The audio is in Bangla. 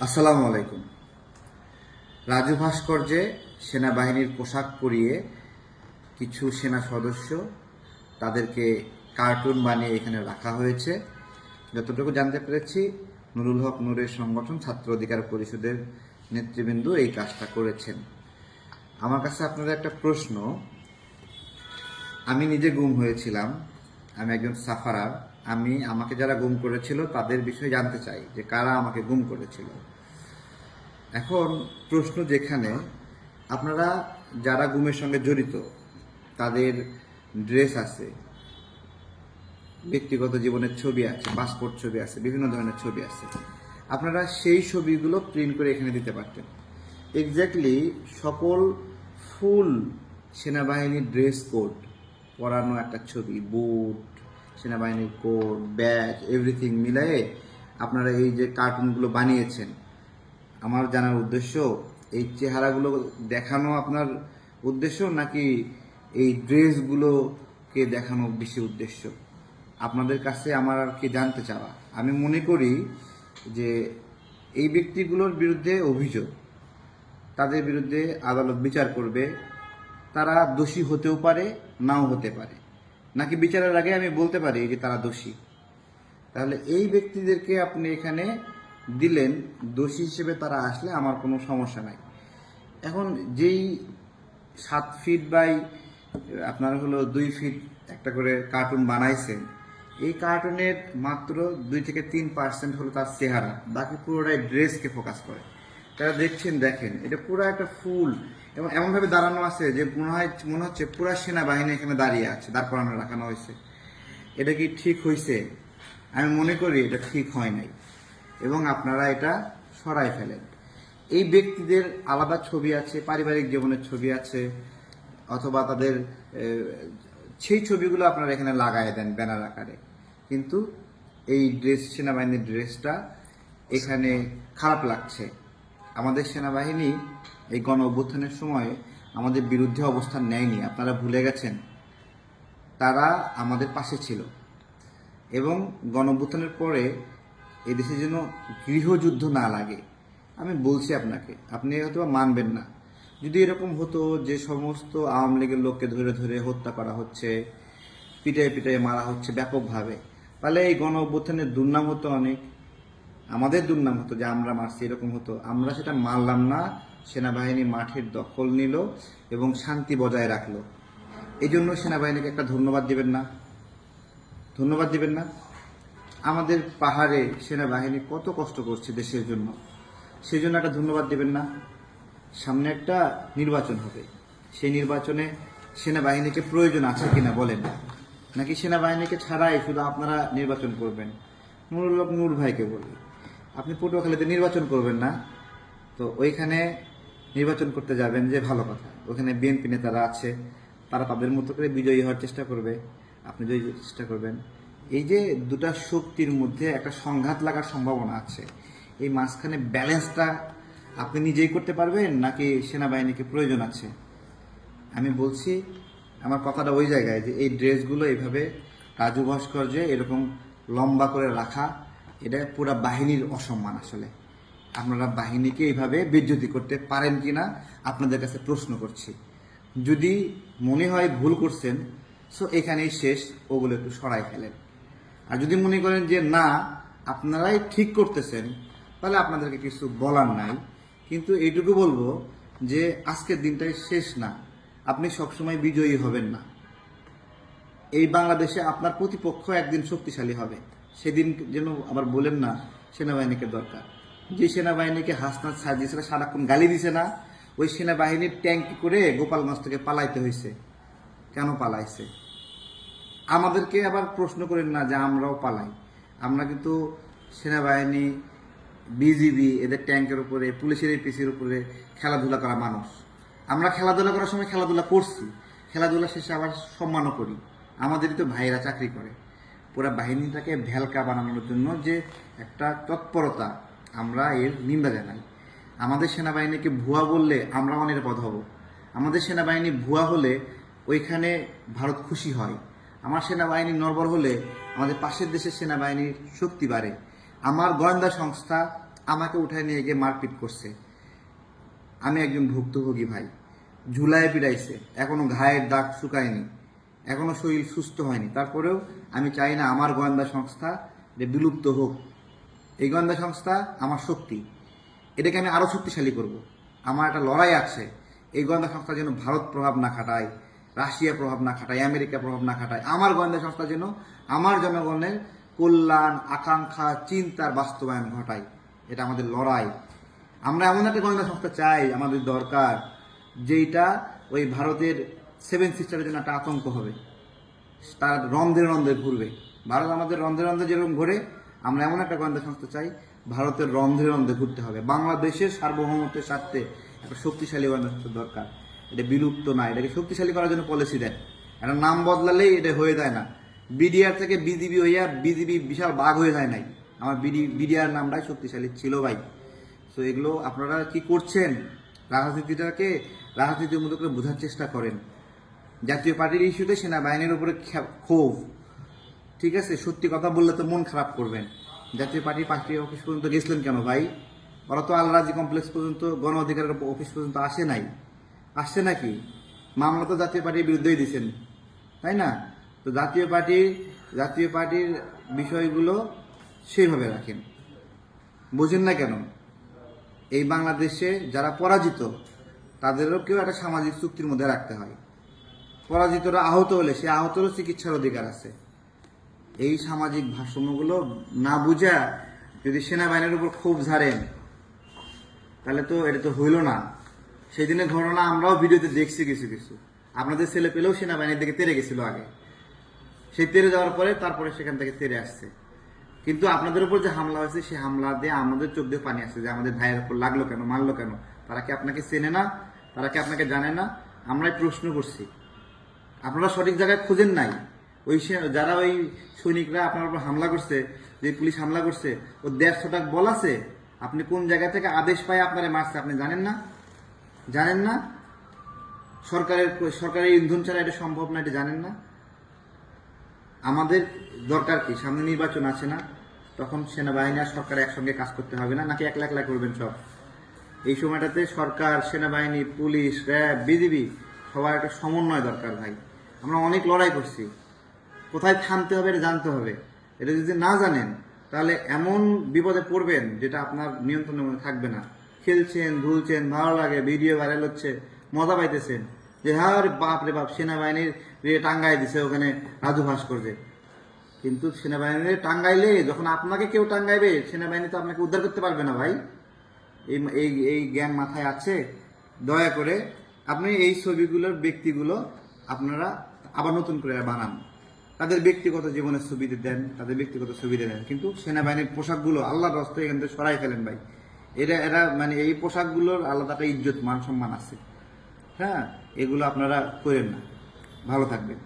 আসসালামু আলাইকুম। রাজু ভাস্কর্যে সেনাবাহিনীর পোশাক পরিয়ে কিছু সেনা সদস্য তাদেরকে কার্টুন বানিয়ে এখানে রাখা হয়েছে। যতটুকু জানতে পেরেছি, নুরুল হক নূরের সংগঠন ছাত্র অধিকার পরিষদের নেতৃবৃন্দ এই কাজটা করেছেন। আমার কাছে আপনাদের একটা প্রশ্ন। আমি নিজে গুম হয়েছিলাম। আমি একজন সাফারার। আমি, আমাকে যারা গুম করেছিল তাদের বিষয়ে জানতে চাই যে কারা আমাকে গুম করেছিল। এখন প্রশ্ন যেখানে, আপনারা যারা গুমের সঙ্গে জড়িত, তাদের ড্রেস আছে, ব্যক্তিগত জীবনের ছবি আছে পাসপোর্ট ছবি আছে, বিভিন্ন ধরনের ছবি আছে। আপনারা সেই ছবিগুলো প্রিন্ট করে এখানে দিতে পারতেন। এক্স্যাক্টলি সকল ফুল সেনাবাহিনীর ড্রেস কোড পরানো একটা ছবি বুট সেনাবাহিনীর কোড, ব্যাগ এভরিথিং মিলায়ে আপনারা এই যে কার্টুনগুলো বানিয়েছেন। আমার জানার উদ্দেশ্য, এই চেহারাগুলো দেখানো আপনার উদ্দেশ্য নাকি এই ড্রেসগুলোকে দেখানো বেশি উদ্দেশ্য? আপনাদের কাছে আমার আর কি জানতে চাওয়া? আমি মনে করি যে এই ব্যক্তিগুলোর বিরুদ্ধে অভিযোগ, তাদের বিরুদ্ধে আদালত বিচার করবে, তারা দোষী হতেও পারে, নাও হতে পারে। নাকি বিচারের আগে আমি বলতে পারি যে তারা দোষী? তাহলে এই ব্যক্তিদেরকে আপনি এখানে দিলেন, দোষী হিসেবে তারা আসলে আমার কোনো সমস্যা নাই। এখন যেই সাত ফিট বাই, আপনার হলো দুই ফিট একটা করে কার্টুন বানাইছেন, এই কার্টুনের মাত্র দুই থেকে তিন পার্সেন্ট হলো তার চেহারা, বাকি পুরোটাই ড্রেসকে ফোকাস করে। তারা দেখছেন, দেখেন। এটা পুরো একটা ফুল। এবং এমনভাবে দাঁড়ানো আছে যে মনে হয়, মনে হচ্ছে পুরো সেনাবাহিনী এখানে দাঁড়িয়ে আছে দাঁড় করানো রাখানো হয়েছে। এটা কি ঠিক হয়েছে? আমি মনে করি এটা ঠিক হয় নাই। এবং আপনারা এটা সরাই ফেলেন। এই ব্যক্তিদের আলাদা ছবি আছে, পারিবারিক জীবনের ছবি আছে, অথবা তাদের সেই ছবিগুলো আপনারা এখানে লাগায় দেন ব্যানার আকারে। কিন্তু এই ড্রেস, সেনাবাহিনীর ড্রেসটা এখানে খারাপ লাগছে। আমাদের সেনাবাহিনী এই গণ অভ্যুত্থানের সময় আমাদের বিরুদ্ধে অবস্থান নেয়নি। আপনারা ভুলে গেছেন। তারা আমাদের পাশে ছিল। এবং গণঅভ্যুত্থানের পরে এদেশে যেন গৃহযুদ্ধ না লাগে। আমি বলছি আপনাকে, আপনি হয়তো মানবেন না। যদি এরকম হতো যে সমস্ত আওয়ামী লীগের লোককে ধরে ধরে হত্যা করা হচ্ছে পিটাই পিটাই মারা হচ্ছে ব্যাপকভাবে, তাহলে এই গণ অভ্যুত্থানের দুর্নাম হতো অনেক। আমাদের দুর্নাম হতো যে আমরা মারছি, এরকম হতো। আমরা সেটা মারলাম না, সেনাবাহিনী মাঠের দখল নিল এবং শান্তি বজায় রাখল। এই জন্য সেনাবাহিনীকে একটা ধন্যবাদ দিবেন না। ধন্যবাদ দিবেন না। আমাদের পাহাড়ে সেনাবাহিনী কত কষ্ট করছে দেশের জন্য। সেই জন্য একটা ধন্যবাদ দিবেন না। সামনে একটা নির্বাচন হবে। সেই নির্বাচনে সেনাবাহিনীকে প্রয়োজন আছে কিনা বলেন। নাকি সেনাবাহিনীকে ছাড়াই শুধু আপনারা নির্বাচন করবেন? নুরুল হক নূর ভাইকে বলি আপনি পটুয়াখালীতে নির্বাচন করবেন না, তো ওইখানে নির্বাচন করতে যাবেন যে ভালো কথা। ওখানে বিএনপি নেতারা আছে, তারা তাদের মতো করে বিজয়ী হওয়ার চেষ্টা করবে, আপনি জয়ী চেষ্টা করবেন। এই যে দুটা শক্তির মধ্যে একটা সংঘাত লাগার সম্ভাবনা আছে, এই মাঝখানে ব্যালেন্সটা আপনি নিজেই করতে পারবেন নাকি সেনাবাহিনীকে প্রয়োজন আছে? আমি বলছি, আমার কথাটা ওই জায়গায় যে এই ড্রেসগুলো এইভাবে রাজু ভাস্কর্যে এরকম লম্বা করে রাখা এটা পুরো বাহিনীর অসম্মান আসলে। আপনারা বাহিনীকে এইভাবে বিজ্যুতি করতে পারেন কিনা আপনাদের কাছে প্রশ্ন করছি। যদি মনে হয় ভুল করছেন সো এখানেই শেষ, ওগুলো একটু সরাই ফেলেন। আর যদি মনে করেন যে না, আপনারাই ঠিক করতেছেন, তাহলে আপনাদেরকে কিছু বলার নাই। কিন্তু এইটুকু বলব যে আজকের দিনটাই শেষ না। আপনি সবসময় বিজয়ী হবেন না। এই বাংলাদেশে আপনার প্রতিপক্ষ একদিন শক্তিশালী হবে। সেদিন যেন আবার বলেন না, সেনাবাহিনীকে দরকার। যে সেনাবাহিনীকে হাসনাত সাজিয়েছিল সারাক্ষণ গালি দিছে না। ওই সেনাবাহিনীর ট্যাঙ্ক করে গোপালগঞ্জ থেকে পালাইতে হয়েছে কেন পালাইছে? আমাদেরকে আবার প্রশ্ন করেন না যে আমরাও পালাই। আমরা কিন্তু সেনাবাহিনী, বিজিবি, এদের ট্যাঙ্কের উপরে, পুলিশের এই পিসির উপরে খেলাধুলা করা মানুষ। আমরা খেলাধুলা করার সময় খেলাধুলা করছি। খেলাধুলা শেষে আবার সম্মানও করি। আমাদেরই তো ভাইরা চাকরি করে। পুরো বাহিনীটাকে ভেলকা বানানোর জন্য যে একটা তৎপরতা আমরা এর নিন্দা জানাই। আমাদের সেনাবাহিনীকে ভুয়া বললে আমরাও নিরাপদ হব। আমাদের সেনাবাহিনী ভুয়া হলে ওইখানে ভারত খুশি হয়। আমার সেনাবাহিনী নর্বল হলে আমাদের পাশের দেশের সেনাবাহিনীর শক্তি বাড়ে। আমার গোয়েন্দা সংস্থা আমাকে উঠায় নিয়ে গিয়ে মারপিট করছে। আমি একজন ভুক্তভোগী ভাই। ঝুলায় পিড়াইছে এখনও ঘায়ের দাগ শুকায়নি। এখনও শরীর সুস্থ হয়নি। তারপরেও আমি চাই না আমার গোয়েন্দা সংস্থা এটা বিলুপ্ত হোক। এই গোয়েন্দা সংস্থা আমার শক্তি। এটাকে আমি আরও শক্তিশালী করব। আমার একটা লড়াই আছে। এই গোয়েন্দা সংস্থা যেন ভারত প্রভাব না খাটায়, রাশিয়া প্রভাব না খাটায়, আমেরিকা প্রভাব না খাটায়, আমার গোয়েন্দা সংস্থা যেন আমার জনগণের কল্যাণ, আকাঙ্ক্ষা, চিন্তার বাস্তবায়ন ঘটায়। এটা আমাদের লড়াই। আমরা এমন একটা গোয়েন্দা সংস্থা চাই, আমাদের দরকার, যেইটা ওই ভারতের সেভেন সিস্টারের জন্য একটা আতঙ্ক হবে। তার রন্ধে রন্ধে ঘুরবে। ভারত আমাদের রন্ধে রন্ধে যেরকম ঘুরে, আমরা এমন একটা গোয়েন্দা সংস্থা চাই, ভারতের রন্ধে রন্ধে ঘুরতে হবে। বাংলাদেশের সার্বভৌমত্বের স্বার্থে একটা শক্তিশালী গোয়েন্দা সংস্থা দরকার। এটা বিলুপ্ত না, এটাকে শক্তিশালী করার জন্য পলিসি দেয়। একটা নাম বদলালেই এটা হয়ে যায় না। বিডিআর থেকে বিজিবি হইয়া বিজিবি বিশাল বাঘ হয়ে যায় নাই। আমার বিডি, বিডিআর নামটাই শক্তিশালী ছিল ভাই। তো এগুলো আপনারা কি করছেন? রাজনীতিটাকে, রাজনীতির মতো করে বোঝার চেষ্টা করেন। জাতীয় পার্টির ইস্যুতে সেনাবাহিনীর উপরে ক্ষোভ। ঠিক আছে? সত্যি কথা বললে তো মন খারাপ করবেন। জাতীয় পার্টির পার্টি অফিস পর্যন্ত গেছিলেন কেন ভাই? ওরা তো আলরাজি কমপ্লেক্স পর্যন্ত, গণ অধিকারের অফিস পর্যন্ত আসে নাই। আসছে নাকি? মামলা তো জাতীয় পার্টির বিরুদ্ধেই দিচ্ছেন তাই না? তো জাতীয় পার্টির জাতীয় পার্টির বিষয়গুলো সেইভাবে রাখেন। বোঝেন না কেন? এই বাংলাদেশে যারা পরাজিত তাদেরও কেউ একটা সামাজিক চুক্তির মধ্যে রাখতে হয়। পরাজিতরা আহত হলে সে আহতরও চিকিৎসার অধিকার আছে। এই সামাজিক ভারসাম্যগুলো না বুঝা যদি সেনাবাহিনীর উপর ক্ষোভ ঝাড়েন, তাহলে তো এটা তো হইল না। সেই দিনের ঘটনা আমরাও ভিডিওতে দেখছি কিছু কিছু। আপনাদের ছেলে পেলেও সেনাবাহিনীর দিকে তেরে গেছিল আগে। সেই তেরে যাওয়ার পরে তারপরে সেখান থেকে তেরে আসছে। কিন্তু আপনাদের উপর যে হামলা হয়েছে সেই হামলা দিয়ে আমাদের চোখ দিয়ে পানি আসছে যে আমাদের ভাইয়ের উপর লাগল কেন, মারলো কেন? তারা কি আপনাকে চেনে না? তারা কি আপনাকে জানে না? আমরাই প্রশ্ন করছি। আপনারা সঠিক জায়গায় খুঁজেন নাই। ওই যারা ওই সৈনিকরা আপনার উপর হামলা করছে, যে পুলিশ হামলা করছে, ও দেড়শো টাকা বল আছে, আপনি কোন জায়গা থেকে আদেশ পায় আপনারা মারছে আপনি জানেন না? জানেন না? সরকারের সরকারের ইন্ধন ছাড়া এটা সম্ভব না, এটা জানেন না? আমাদের দরকার কি? সামনে নির্বাচন আছে না? তখন সেনাবাহিনী আর সরকার একসঙ্গে কাজ করতে হবে না? নাকি একলা একলা করবেন সব? এই সময়টাতে সরকার, সেনাবাহিনী, পুলিশ, র্যাব, বিজিবি সবার একটা সমন্বয় দরকার ভাই। আমরা অনেক লড়াই করছি। কোথায় থামতে হবে এটা জানতে হবে। এটা যদি না জানেন, তাহলে এমন বিপদে পড়বেন যেটা আপনার নিয়ন্ত্রণের মধ্যে থাকবে না। খেলছেন, ধুলছেন, ভালো লাগে, ভিডিও ভাইরাল হচ্ছে, মজা পাইতেছেন। যে হ্যাঁ বাপ রে বাপ, সেনাবাহিনীর টাঙ্গাই দিছে ওখানে রাজু ভাস্কর্যে কিন্তু সেনাবাহিনীর টাঙ্গাইলে, যখন আপনাকে কেউ টাঙ্গাইবে, সেনাবাহিনী তো আপনাকে উদ্ধার করতে পারবে না ভাই। এই এই জ্ঞান মাথায় আছে। দয়া করে আপনি এই ছবিগুলোর ব্যক্তিগুলো আপনারা আবার নতুন করে বানান। তাদের ব্যক্তিগত জীবনের ছবিতে দেন, তাদের ব্যক্তিগত সুবিধা দেন। কিন্তু সেনাবাহিনীর পোশাকগুলো আল্লাহ রস্ত এখান থেকে সরাই ফেলেন ভাই। এরা এরা মানে এই পোশাকগুলোর আলাদা একটা ইজ্জত মান সম্মান আছে। হ্যাঁ এগুলো আপনারা করেন না। ভালো থাকবেন।